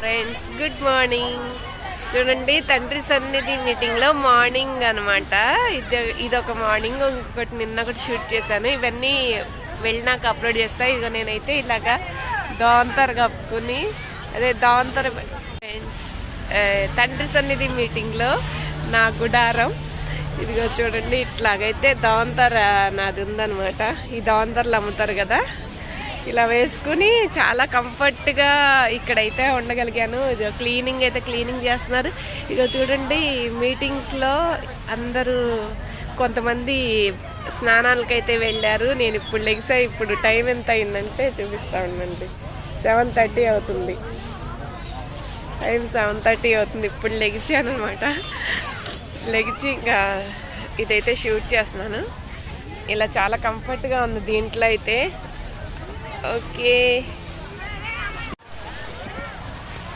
Friends good morning చూడండి తండ్రి సన్నిధి మీటింగ్లో మార్నింగ్ అనమాట ఇది ఇదొక మార్నింగ్ ఇంకొకటి నిన్న ఒకటి షూట్ చేశాను. ఇవన్నీ వెళ్ళినాక అప్లోడ్ చేస్తా. ఇదిగో నేనైతే ఇలాగా దాంతర కప్పుకుని అదే దాంతర ఫ్రెండ్స్ తండ్రి సన్నిధి మీటింగ్లో నా గుడారం. ఇదిగో చూడండి ఇట్లాగైతే దాంతర నాది ఉందనమాట ఈ దాంతరలు అమ్ముతారు కదా. ఇలా వేసుకుని చాలా కంఫర్ట్గా ఇక్కడైతే ఉండగలిగాను. ఇది క్లీనింగ్ అయితే క్లీనింగ్ చేస్తున్నారు. ఇక చూడండి మీటింగ్స్లో అందరూ కొంతమంది స్నానాలకైతే వెళ్ళారు. నేను ఇప్పుడు లెగ్సా ఇప్పుడు టైం ఎంత అయిందంటే చూపిస్తా ఉండండి. సెవెన్ థర్టీ అవుతుంది. టైం సెవెన్ థర్టీ అవుతుంది. ఇప్పుడు లెగిచాను అనమాట లెగిచి ఇంకా ఇదైతే షూట్ చేస్తున్నాను. ఇలా చాలా కంఫర్ట్గా ఉంది దీంట్లో అయితే. okay.